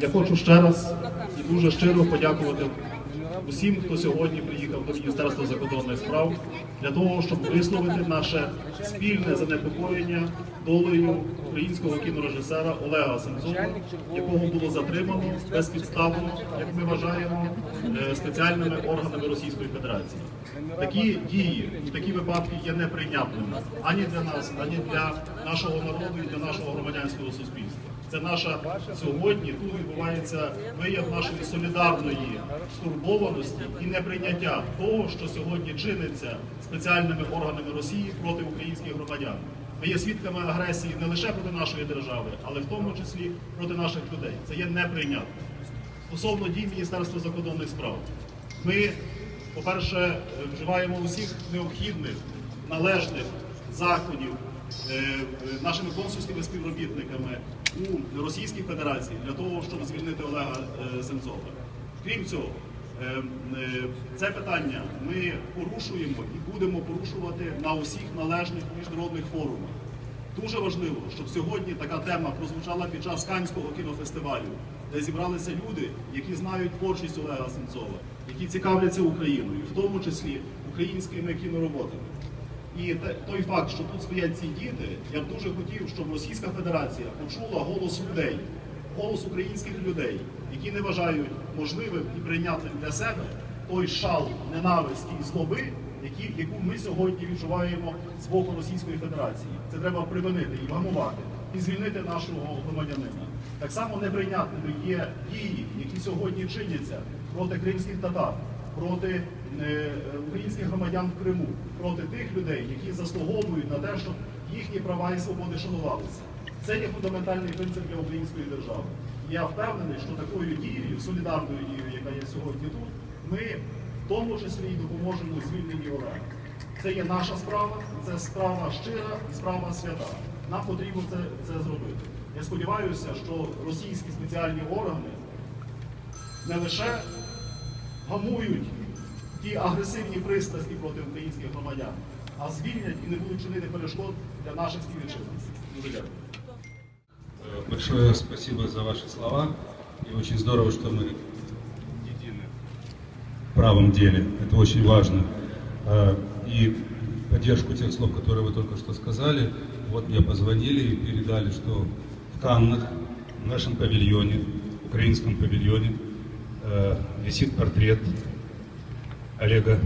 Я хочу ще раз і дуже щиро подякувати усім, хто сьогодні приїхав до Міністерства закордонних справ для того, щоб висловити наше спільне занепокоєння долею українського кінорежисера Олега Сенцова, якого було затримано безпідставно, як ми вважаємо, е, спеціальними органами Російської Федерації. Такі дії такі випадки є неприйнятними ані для нас, ані для нашого народу і для нашого громадянського суспільства. Це наша сьогодні. Тут відбувається вияв нашої солідарної стурбованості і неприйняття того, що сьогодні чиниться спеціальними органами Росії проти українських громадян. Ми є свідками агресії не лише проти нашої держави, але в тому числі проти наших людей. Це є неприйнятно. Стосовно дій Міністерства закордонних справ, ми, по-перше, е, вживаємо усіх необхідних належних заходів е, е, нашими консульськими співробітниками у Російській Федерації для того, щоб звільнити Олега е, Сенцова. Крім цього, е, е, це питання ми порушуємо і будемо порушувати на усіх належних міжнародних форумах. Дуже важливо, щоб сьогодні така тема прозвучала під час Канського кінофестивалю, де зібралися люди, які знають творчість Олега Сенцова, які цікавляться Україною, в тому числі українськими кінороботами. І той факт, що тут стоять ці діти, я б дуже хотів, щоб Російська Федерація почула голос людей, голос українських людей, які не вважають можливим і прийнятним для себе той шал ненависті і злоби, які, яку ми сьогодні відчуваємо з боку Російської Федерації. Це треба припинити і вгамувати, і звільнити нашого громадянина. Так само неприйнятними є дії, які сьогодні чиняться проти кримських татар, проти е, українських громадян в Криму, проти тих людей, які заслуговують на те, щоб їхні права і свободи шанувалися. Це є фундаментальний принцип для української держави. Я впевнений, що такою дією, солідарною дією, яка є сьогодні тут, ми в тому числі і допоможемо у звільненні Олега. Це є наша справа, це справа щира і справа свята. Нам потрібно це, це зробити. Я сподіваюся, що російські спеціальні органи не лише гамують ті агресивні пристрасті проти українських громадян, а звільнять і не будуть чинити перешкод для наших співвітчизників. Дуже дякую. Э, Большое спасибо за ваши слова. И очень здорово, что мы едины в правом деле. Это очень важно. Э, И поддержку тех слов, которые вы только что сказали. Вот мне позвонили и передали, что в Каннах, в нашем павильоне, украинском павильоне, э, висит портрет Олега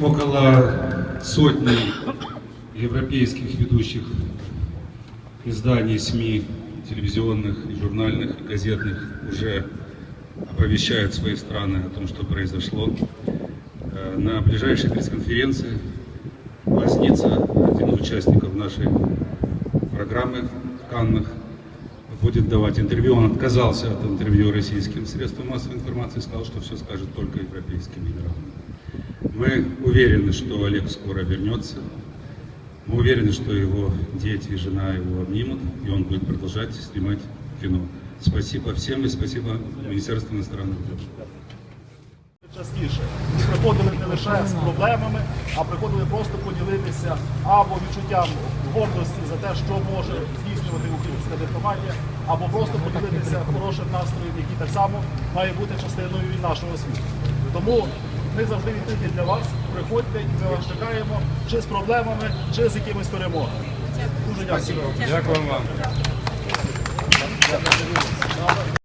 около сотни европейских ведущих изданий, СМИ, телевизионных, журнальных, газетных уже оповещают свои страны о том, что произошло. Э, На ближайшей пресс-конференции Лазница, один из участников нашей программы Каннах, будет давать интервью. Он отказался от интервью российским средствам массовой информации, сказал, что все скажет только европейским лидерам. Мы уверены, что Олег скоро вернется. Мы уверены, что его дети и жена его обнимут, и он будет продолжать снимать кино. Спасибо всем и спасибо Министерству иностранных дел. частіше. Приходили не лише з проблемами, а приходили просто поділитися або відчуттям гордості за те, що може здійснювати українська дипломатія, або просто поділитися хорошим настроєм, який так само має бути частиною нашого світу. Тому ми завжди відкриті для вас. Приходьте і ми вас чекаємо чи з проблемами, чи з якимись перемогами. Дуже дякую. Дякую вам.